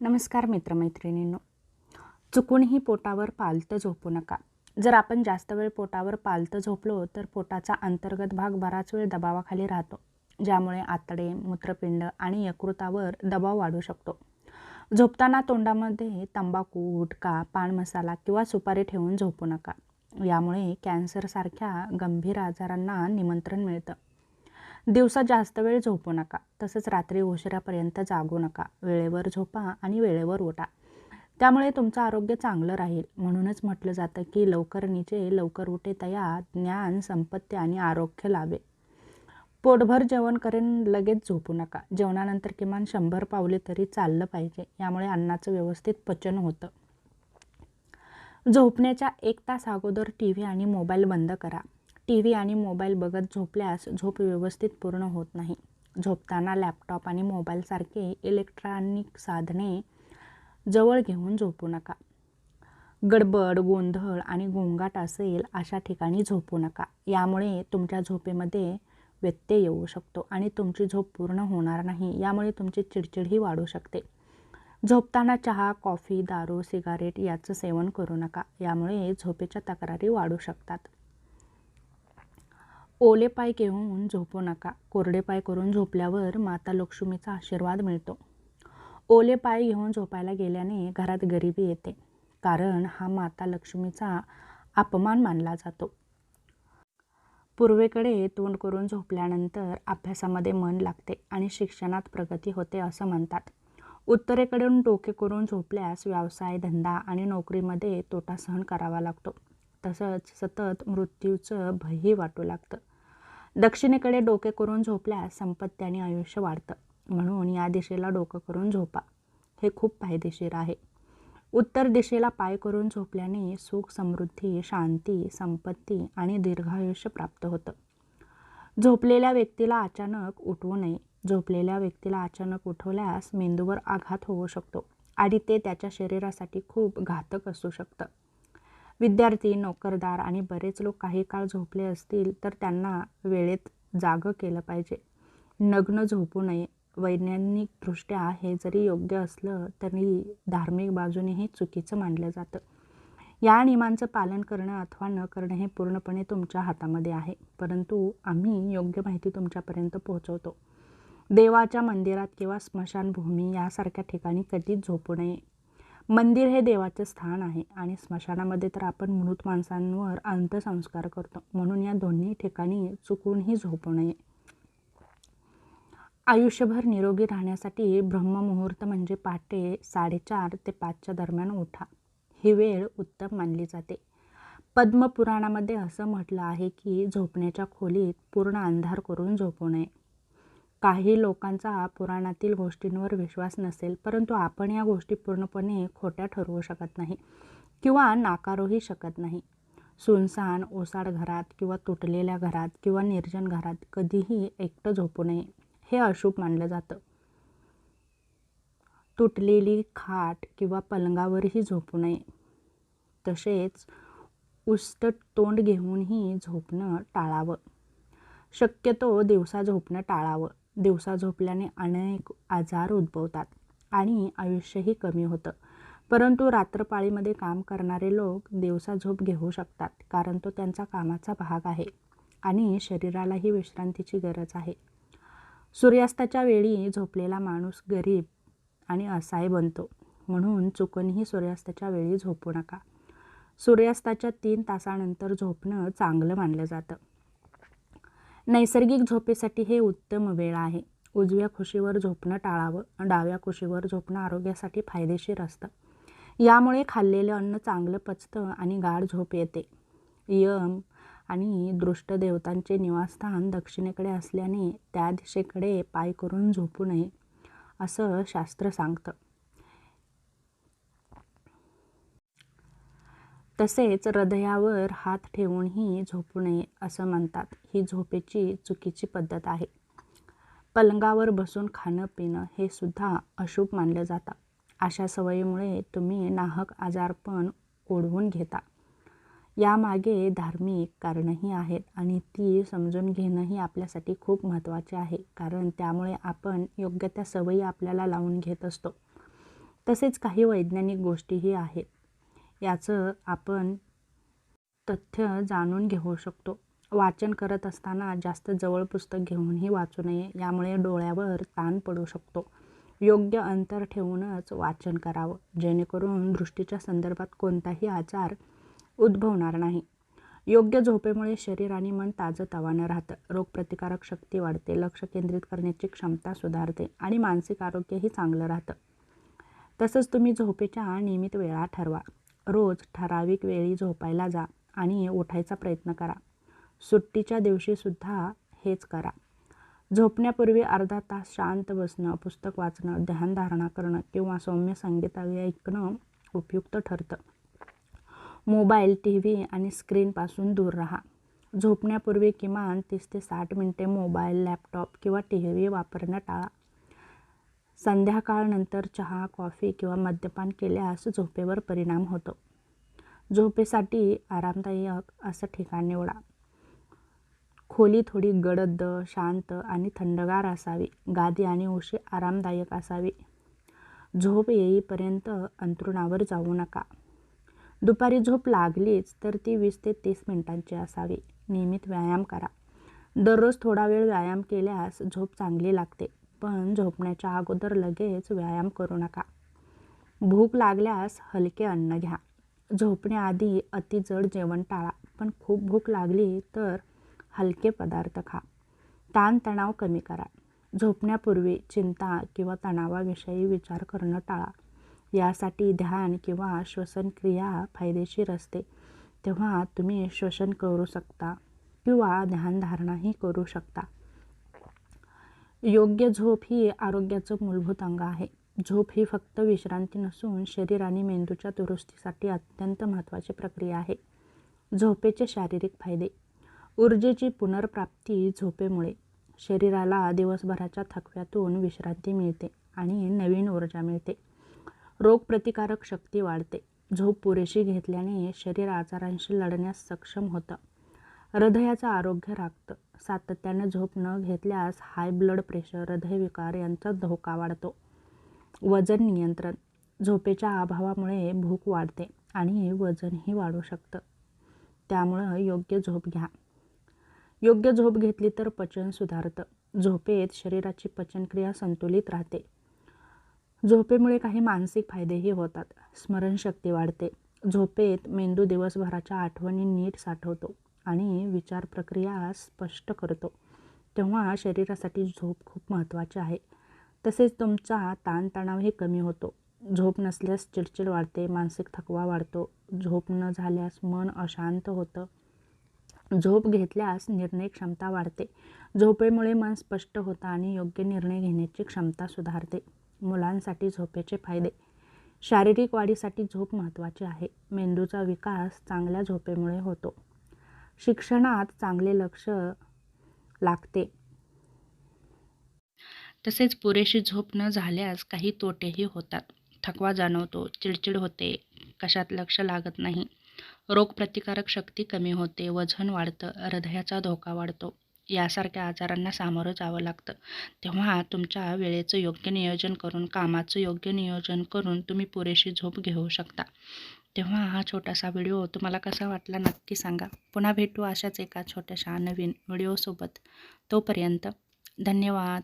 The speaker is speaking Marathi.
नमस्कार मित्रमैत्रिणींनो. चुकूनही पोटावर पालतं झोपू नका. जर आपण जास्त वेळ पोटावर पालतं झोपलो तर पोटाचा अंतर्गत भाग बराच वेळ दबावाखाली राहतो ज्यामुळे आतडे मूत्रपिंड आणि यकृतावर दबाव वाढू शकतो. झोपताना तोंडामध्ये तंबाखू गुटखा पान मसाला किंवा सुपारी ठेवून झोपू नका. यामुळे कॅन्सरसारख्या गंभीर आजारांना निमंत्रण मिळतं. दिवसा जास्त वेळ झोपू नका. तसंच रात्री उशिरापर्यंत जागू नका. वेळेवर झोपा आणि वेळेवर उठा. त्यामुळे तुमचं आरोग्य चांगलं राहील. म्हणूनच म्हटलं जातं की लवकर निचे लवकर उठे तया ज्ञान संपत्ती आणि आरोग्य लाभे. पोटभर जेवण करेन लगेच झोपू नका. जेवणानंतर किमान शंभर पावले तरी चाललं पाहिजे. यामुळे अन्नाचं व्यवस्थित पचन होतं. झोपण्याच्या एक तास अगोदर टी व्ही आणि मोबाईल बंद करा. टी व्ही आणि मोबाईल बघत झोपल्यास झोप व्यवस्थित पूर्ण होत नाही. झोपताना लॅपटॉप आणि मोबाईलसारखे इलेक्ट्रॉनिक साधने जवळ घेऊन झोपू नका. गडबड गोंधळ आणि गोंगाट असेल अशा ठिकाणी झोपू नका. यामुळे तुमच्या झोपेमध्ये व्यत्यय येऊ शकतो आणि तुमची झोप पूर्ण होणार नाही. यामुळे तुमची चिडचिडही वाढू शकते. झोपताना चहा कॉफी दारू सिगारेट याचं सेवन करू नका. यामुळे झोपेच्या तक्रारी वाढू शकतात. ओले पाय घेऊन झोपू नका. कोरडे पाय करून झोपल्यावर माता लक्ष्मीचा आशीर्वाद मिळतो. ओले पाय घेऊन झोपायला गेल्याने घरात गरिबी येते. कारण हा माता लक्ष्मीचा अपमान मानला जातो. पूर्वेकडे तोंड करून झोपल्यानंतर अभ्यासामध्ये मन लागते आणि शिक्षणात प्रगती होते असं म्हणतात. उत्तरेकडून डोके करून झोपल्यास व्यवसाय धंदा आणि नोकरीमध्ये तोटा सहन करावा लागतो. तसंच सतत मृत्यूचं भयही वाटू लागतं. दक्षिणेकडे डोके करून झोपल्यास संपत्ती आणि आयुष्य वाढतं. म्हणून या दिशेला डोकं करून झोपा. हे खूप फायदेशीर आहे. उत्तर दिशेला पाय करून झोपल्याने सुख समृद्धी शांती संपत्ती आणि दीर्घायुष्य प्राप्त होतं. झोपलेल्या व्यक्तीला अचानक उठवू नये. झोपलेल्या व्यक्तीला अचानक उठवल्यास मेंदूवर आघात होऊ शकतो आणि ते त्याच्या शरीरासाठी खूप घातक असू शकतं. विद्यार्थी नोकरदार आणि बरेच लोक काही काळ झोपले असतील तर त्यांना वेळेत जागं केलं पाहिजे. नग्न झोपू नये. वैज्ञानिकदृष्ट्या हे जरी योग्य असलं तरी धार्मिक बाजूने हे चुकीचं मानलं जातं. या नियमांचं पालन करणं अथवा न करणं हे पूर्णपणे तुमच्या हातामध्ये आहे. परंतु आम्ही योग्य माहिती तुमच्यापर्यंत पोहोचवतो. देवाच्या मंदिरात किंवा स्मशानभूमी यासारख्या ठिकाणी कधीच झोपू नये. मंदिर हे देवाचे स्थान आहे आणि स्मशानामध्ये तर आपण मृत माणसांवर अंत्यसंस्कार करतो. म्हणून या दोन्ही ठिकाणी चुकूनही झोपू नये. आयुष्यभर निरोगी राहण्यासाठी ब्रह्ममुहूर्त म्हणजे पहाटे साडेचार ते पाचच्या दरम्यान उठा. ही वेळ उत्तम मानली जाते. पद्मपुराणामध्ये असं म्हटलं आहे की झोपण्याच्या खोलीत पूर्ण अंधार करून झोपू नये. काही लोकांचा पुराणातील गोष्टींवर विश्वास नसेल परंतु आपण या गोष्टी पूर्णपणे खोट्या ठरवू शकत नाही किंवा नाकारूही शकत नाही. सुनसान ओसाड घरात किंवा तुटलेल्या घरात किंवा निर्जन घरात कधीही एकटं झोपू नये हे अशुभ मानलं जातं. तुटलेली खाट किंवा पलंगावरही झोपू नये. तसेच उष्ट तोंड घेऊनही झोपणं टाळावं. शक्यतो दिवसा झोपणं टाळावं. दिवसा झोपल्याने अनेक आजार उद्भवतात आणि आयुष्यही कमी होतं. परंतु रात्रपाळीमध्ये काम करणारे लोक दिवसा झोप घेऊ शकतात कारण तो त्यांचा कामाचा भाग आहे आणि शरीरालाही विश्रांतीची गरज आहे. सूर्यास्ताच्या वेळी झोपलेला माणूस गरीब आणि असहाय बनतो म्हणून चुकूनही सूर्यास्ताच्या वेळी झोपू नका. सूर्यास्ताच्या तीन तासानंतर झोपणं चांगलं मानलं जातं. नैसर्गिक झोपेसाठी हे उत्तम वेळ आहे. उजव्या खुशीवर झोपणं टाळावं डाव्या खुशीवर झोपणं आरोग्यासाठी फायदेशीर असतं. यामुळे खाल्लेलं अन्न चांगलं पचतं आणि गाढ झोप येते. यम आणि दृष्टदेवतांचे निवासस्थान दक्षिणेकडे असल्याने त्या दिशेकडे पाय करून झोपू नये असं शास्त्र सांगतं. तसेच हृदयावर हात ठेवूनही झोपू नये असं म्हणतात. ही झोपेची चुकीची पद्धत आहे. पलंगावर बसून खाणं पिणं हे सुद्धा अशुभ मानलं जातं. अशा सवयीमुळे तुम्ही नाहक आजारपण ओढवून घेता. यामागे धार्मिक कारणंही आहेत आणि ती समजून घेणंही आपल्यासाठी खूप महत्त्वाचे आहे. कारण त्यामुळे आपण योग्य त्या सवयी आपल्याला लावून घेत असतो. तसेच काही वैज्ञानिक गोष्टीही आहेत. याचं आपण तथ्य जाणून घेऊ शकतो. वाचन करत असताना जास्त जवळ पुस्तक घेऊनही वाचू नये यामुळे डोळ्यावर ताण पडू शकतो. योग्य अंतर ठेवूनच वाचन करावं जेणेकरून दृष्टीच्या संदर्भात कोणताही आजार उद्भवणार नाही. योग्य झोपेमुळे शरीर आणि मन ताजंतवानं राहतं. रोगप्रतिकारक शक्ती वाढते लक्ष केंद्रित करण्याची क्षमता सुधारते आणि मानसिक आरोग्यही चांगलं राहतं. तसंच तुम्ही झोपेच्या नियमित वेळा ठरवा. रोज ठराविक वेळी झोपायला जा आणि उठायचा प्रयत्न करा. सुट्टीच्या दिवशीसुद्धा हेच करा. झोपण्यापूर्वी अर्धा तास शांत बसणं पुस्तक वाचणं ध्यानधारणा करणं किंवा सौम्य संगीत ऐकणं उपयुक्त ठरतं. मोबाईल टी व्ही आणि स्क्रीनपासून दूर राहा. झोपण्यापूर्वी किमान तीस ते साठ मिनटे मोबाईल लॅपटॉप किंवा टी व्ही वापरणं टाळा. संध्याकाळनंतर चहा कॉफी किंवा मद्यपान केल्यास झोपेवर परिणाम होतो. झोपेसाठी आरामदायक असं ठिकाण निवडा. खोली थोडी गडद शांत आणि थंडगार असावी. गादी आणि उशी आरामदायक असावी. झोप येईपर्यंत अंथरुणावर जाऊ नका. दुपारी झोप लागलीच तर ती वीस ते तीस मिनिटांची असावी. नियमित व्यायाम करा. दररोज थोडा वेळ व्यायाम केल्यास झोप चांगली लागते. पण झोपण्याच्या अगोदर लगेच व्यायाम करू नका. भूक लागल्यास हलके अन्न घ्या. झोपण्याआधी अतिजड जेवण टाळा. पण खूप भूक लागली तर हलके पदार्थ खा. ताणतणाव कमी करा. झोपण्यापूर्वी चिंता किंवा तणावाविषयी विचार करणं टाळा. यासाठी ध्यान किंवा श्वसनक्रिया फायदेशीर असते. तेव्हा तुम्ही श्वसन करू शकता किंवा ध्यानधारणाही करू शकता. योग्य झोप ही आरोग्याचं मूलभूत अंग आहे. झोप ही फक्त विश्रांती नसून शरीर आणि मेंदूच्या दुरुस्तीसाठी अत्यंत महत्त्वाची प्रक्रिया आहे. झोपेचे शारीरिक फायदे. ऊर्जेची पुनर्प्राप्ती झोपेमुळे. शरीराला दिवसभराच्या थकव्यातून विश्रांती मिळते आणि नवीन ऊर्जा मिळते. रोगप्रतिकारक शक्ती वाढते. झोप पुरेशी घेतल्याने शरीर आजारांशी लढण्यास सक्षम होतं. हृदयाचं आरोग्य राखतं. सातत्यानं झोप न घेतल्यास हाय ब्लड प्रेशर हृदयविकार यांचा धोका वाढतो. वजन नियंत्रण झोपेच्या अभावामुळे भूक वाढते आणि वजनही वाढू शकतं. त्यामुळं योग्य झोप घ्या. योग्य झोप घेतली तर पचन सुधारतं. झोपेत शरीराची पचनक्रिया संतुलित राहते. झोपेमुळे काही मानसिक फायदेही होतात. स्मरणशक्ती वाढते. झोपेत मेंदू दिवसभराच्या आठवणी नीट साठवतो. आणि विचार प्रक्रिया स्पष्ट करतो. तेव्हा शरीरासाठी झोप खूप महत्त्वाची आहे. तसेच तुमचा ताणतणावही कमी होतो. झोप नसल्यास चिडचिड वाढते मानसिक थकवा वाढतो. झोप न झाल्यास मन अशांत होतं. झोप घेतल्यास निर्णय क्षमता वाढते. झोपेमुळे मन स्पष्ट होतं आणि योग्य निर्णय घेण्याची क्षमता सुधारते. मुलांसाठी झोपेचे फायदे. शारीरिक वाढीसाठी झोप महत्त्वाची आहे. मेंदूचा विकास चांगल्या झोपेमुळे होतो. शिक्षणात चांगले लक्ष लागते. तसेच पुरेशी झोप न झाल्यास काही तोटेही होतात. थकवा जाणवतो चिडचिड होते कशात लक्ष लागत नाही. रोगप्रतिकारक शक्ती कमी होते वजन वाढतं हृदयाचा धोका वाढतो. यासारख्या आजारांना सामोरं जावं लागतं. तेव्हा तुमच्या वेळेचं योग्य नियोजन करून कामाचं योग्य नियोजन करून तुम्ही पुरेशी झोप घेऊ शकता. तेव्हा हा छोटासा व्हिडिओ तुम्हाला कसा वाटला नक्की सांगा. पुन्हा भेटू अशाच एका छोट्याशा नवीन व्हिडिओसोबत. तोपर्यंत धन्यवाद.